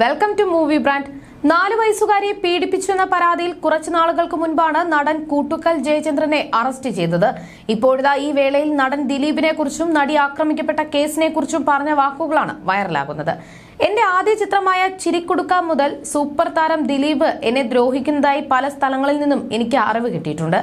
Welcome to movie brand നാല് വയസ്സുകാരിയെ പീഡിപ്പിച്ചെന്ന പരാതിയിൽ കുറച്ചു നാളുകൾക്ക് മുൻപാണ് നടൻ കൂട്ടുക്കൽ ജയചന്ദ്രനെ അറസ്റ്റ് ചെയ്തത്. ഇപ്പോഴിതാ ഈ വേളയിൽ നടൻ ദിലീപിനെ കുറിച്ചും നടി ആക്രമിക്കപ്പെട്ട കേസിനെ കുറിച്ചും പറഞ്ഞ വാക്കുകളാണ് വൈറലാകുന്നത്. എന്റെ ആദ്യ ചിത്രമായ ചിരിക്കുടുക്ക മുതൽ സൂപ്പർ താരം ദിലീപ് എന്നെ ദ്രോഹിക്കുന്നതായി പല സ്ഥലങ്ങളിൽ നിന്നും എനിക്ക് അറിവ് കിട്ടിയിട്ടുണ്ട്.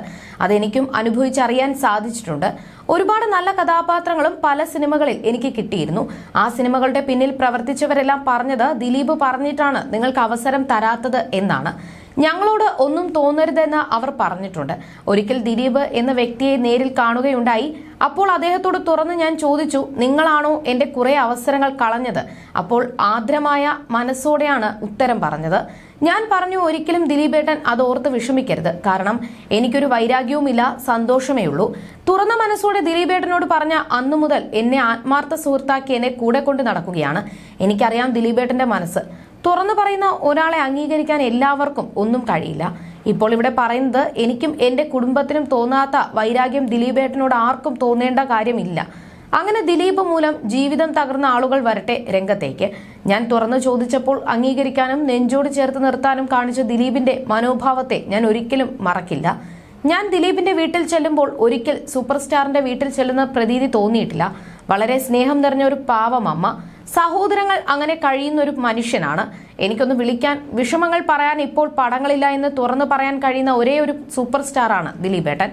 അതെനിക്കും അനുഭവിച്ചറിയാൻ സാധിച്ചിട്ടുണ്ട്. ഒരുപാട് നല്ല കഥാപാത്രങ്ങളും പല സിനിമകളിൽ എനിക്ക് കിട്ടിയിരുന്നു. ആ സിനിമകളുടെ പിന്നിൽ പ്രവർത്തിച്ചവരെല്ലാം പറഞ്ഞത് ദിലീപ് പറഞ്ഞിട്ടാണ് നിങ്ങൾക്ക് അവസരം തരാത്തത് എന്നാണ്. ഞങ്ങളോട് ഒന്നും തോന്നരുതെന്ന് അവർ പറഞ്ഞിട്ടുണ്ട്. ഒരിക്കൽ ദിലീപ് എന്ന വ്യക്തിയെ നേരിൽ കാണുകയുണ്ടായി. അപ്പോൾ അദ്ദേഹത്തോട് തുറന്ന് ഞാൻ ചോദിച്ചു നിങ്ങളാണോ എന്റെ കുറെ അവസരങ്ങൾ കളഞ്ഞത്? അപ്പോൾ ആർദ്രമായ മനസ്സോടെയാണ് ഉത്തരം പറഞ്ഞത്. ഞാൻ പറഞ്ഞു ഒരിക്കലും ദിലീപേട്ടൻ അത് ഓർത്ത് വിഷമിക്കരുത്. കാരണം എനിക്കൊരു വൈരാഗ്യവുമില്ല സന്തോഷമേ ഉള്ളൂ. തുറന്ന മനസ്സോടെ ദിലീപേട്ടനോട് പറഞ്ഞ അന്നു മുതൽ എന്നെ ആത്മാർത്ഥ സുഹൃത്താക്കി എന്നെ കൂടെ കൊണ്ട് നടക്കുകയാണ്. എനിക്കറിയാം ദിലീപേട്ടന്റെ മനസ്സ്. തുറന്നു പറയുന്ന ഒരാളെ അംഗീകരിക്കാൻ എല്ലാവർക്കും ഒന്നും കഴിയില്ല. ഇപ്പോൾ ഇവിടെ പറയുന്നത് എനിക്കും എന്റെ കുടുംബത്തിനും തോന്നാത്ത വൈരാഗ്യം ദിലീപേട്ടനോട് ആർക്കും തോന്നേണ്ട കാര്യമില്ല. അങ്ങനെ ദിലീപ് മൂലം ജീവിതം തകർന്ന ആളുകൾ വരട്ടെ രംഗത്തേക്ക്. ഞാൻ തുറന്നു ചോദിച്ചപ്പോൾ അംഗീകരിക്കാനും നെഞ്ചോട് ചേർത്ത് നിർത്താനും കാണിച്ച ദിലീപിന്റെ മനോഭാവത്തെ ഞാൻ ഒരിക്കലും മറക്കില്ല. ഞാൻ ദിലീപിന്റെ വീട്ടിൽ ചെല്ലുമ്പോൾ ഒരിക്കൽ സൂപ്പർ സ്റ്റാറിന്റെ വീട്ടിൽ ചെല്ലുന്ന പ്രതീതി തോന്നിയിട്ടില്ല. വളരെ സ്നേഹം നിറഞ്ഞ ഒരു പാവം അമ്മ. സഹോദരങ്ങൾ അങ്ങനെ കഴിയുന്ന ഒരു മനുഷ്യനാണ്. എനിക്കൊന്ന് വിളിക്കാൻ വിഷമങ്ങൾ പറയാൻ ഇപ്പോൾ പടങ്ങളില്ല എന്ന് തുറന്നു പറയാൻ കഴിയുന്ന ഒരേ ഒരു സൂപ്പർ സ്റ്റാറാണ് ദിലീപേട്ടൻ.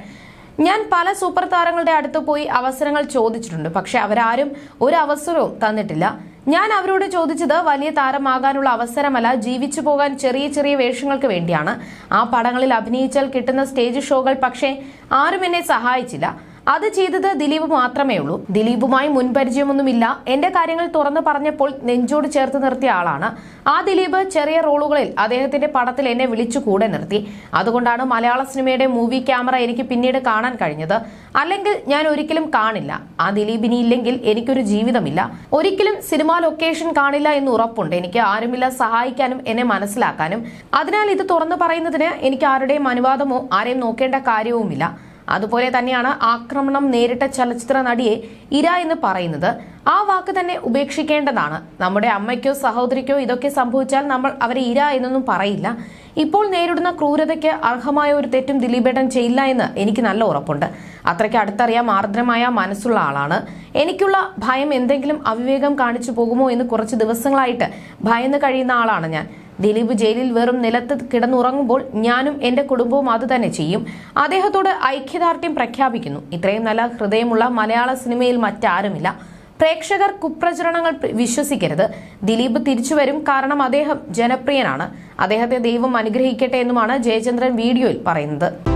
ഞാൻ പല സൂപ്പർ താരങ്ങളുടെ അടുത്ത് പോയി അവസരങ്ങൾ ചോദിച്ചിട്ടുണ്ട് പക്ഷെ അവരാരും ഒരു അവസരവും തന്നിട്ടില്ല. ഞാൻ അവരോട് ചോദിച്ചത് വലിയ താരമാകാനുള്ള അവസരമല്ല ജീവിച്ചു പോകാൻ ചെറിയ ചെറിയ വേഷങ്ങൾക്ക് വേണ്ടിയാണ്. ആ പടങ്ങളിൽ അഭിനയിച്ചാൽ കിട്ടുന്ന സ്റ്റേജ് ഷോകൾ പക്ഷേ ആരും എന്നെ സഹായിച്ചില്ല. അത് ചെയ്തത് ദിലീപ് മാത്രമേ ഉള്ളൂ. ദിലീപുമായി മുൻപരിചയമൊന്നുമില്ല. എന്റെ കാര്യങ്ങൾ തുറന്നു പറഞ്ഞപ്പോൾ നെഞ്ചോട് ചേർത്ത് നിർത്തിയ ആളാണ്. ആ ദിലീപ് ചെറിയ റോളുകളിൽ അദ്ദേഹത്തിന്റെ പടത്തിൽ എന്നെ വിളിച്ചു കൂടെ നിർത്തി. അതുകൊണ്ടാണ് മലയാള സിനിമയുടെ മൂവി ക്യാമറ എനിക്ക് പിന്നീട് കാണാൻ കഴിഞ്ഞത്. അല്ലെങ്കിൽ ഞാൻ ഒരിക്കലും കാണില്ല. ആ ദിലീപിനി ഇല്ലെങ്കിൽ എനിക്കൊരു ജീവിതമില്ല. ഒരിക്കലും സിനിമാ ലൊക്കേഷൻ കാണില്ല എന്ന് ഉറപ്പുണ്ട്. എനിക്ക് ആരുമില്ല സഹായിക്കാനും എന്നെ മനസ്സിലാക്കാനും. അതിനാൽ ഇത് തുറന്നു പറയുന്നതിന് എനിക്ക് ആരുടെയും അനുവാദമോ ആരെയും നോക്കേണ്ട കാര്യവുമില്ല. അതുപോലെ തന്നെയാണ് ആക്രമണം നേരിട്ട ചലച്ചിത്ര നടിയെ ഇര എന്ന് പറയുന്നത്. ആ വാക്ക് തന്നെ ഉപേക്ഷിക്കേണ്ടതാണ്. നമ്മുടെ അമ്മയ്ക്കോ സഹോദരിക്കോ ഇതൊക്കെ സംഭവിച്ചാൽ നമ്മൾ അവരെ ഇര എന്നൊന്നും പറയില്ല. ഇപ്പോൾ നേരിടുന്ന ക്രൂരതയ്ക്ക് അർഹമായ ഒരു തെറ്റും ദിലീപേട്ടൻ ചെയ്യില്ല എന്ന് എനിക്ക് നല്ല ഉറപ്പുണ്ട്. അത്രയ്ക്ക് അടുത്തറിയാം ആർദ്രമായ മനസ്സുള്ള ആളാണ്. എനിക്കുള്ള ഭയം എന്തെങ്കിലും അവിവേകം കാണിച്ചു പോകുമോ എന്ന് കുറച്ച് ദിവസങ്ങളായിട്ട് ഭയന്ന് കഴിയുന്ന ആളാണ് ഞാൻ. ദിലീപ് ജയിലിൽ വെറും നിലത്ത് കിടന്നുറങ്ങുമ്പോൾ ഞാനും എന്റെ കുടുംബവും അത് തന്നെ ചെയ്യും. അദ്ദേഹത്തോട് ഐക്യദാർഢ്യം പ്രഖ്യാപിക്കുന്നു. ഇത്രയും നല്ല ഹൃദയമുള്ള മലയാള സിനിമയിൽ മറ്റാരുമില്ല. പ്രേക്ഷകർ കുപ്രചരണങ്ങൾ വിശ്വസിക്കരുത്. ദിലീപ് തിരിച്ചുവരും കാരണം അദ്ദേഹം ജനപ്രിയനാണ്. അദ്ദേഹത്തെ ദൈവം അനുഗ്രഹിക്കട്ടെ എന്നുമാണ് ജയചന്ദ്രൻ വീഡിയോയിൽ പറയുന്നത്.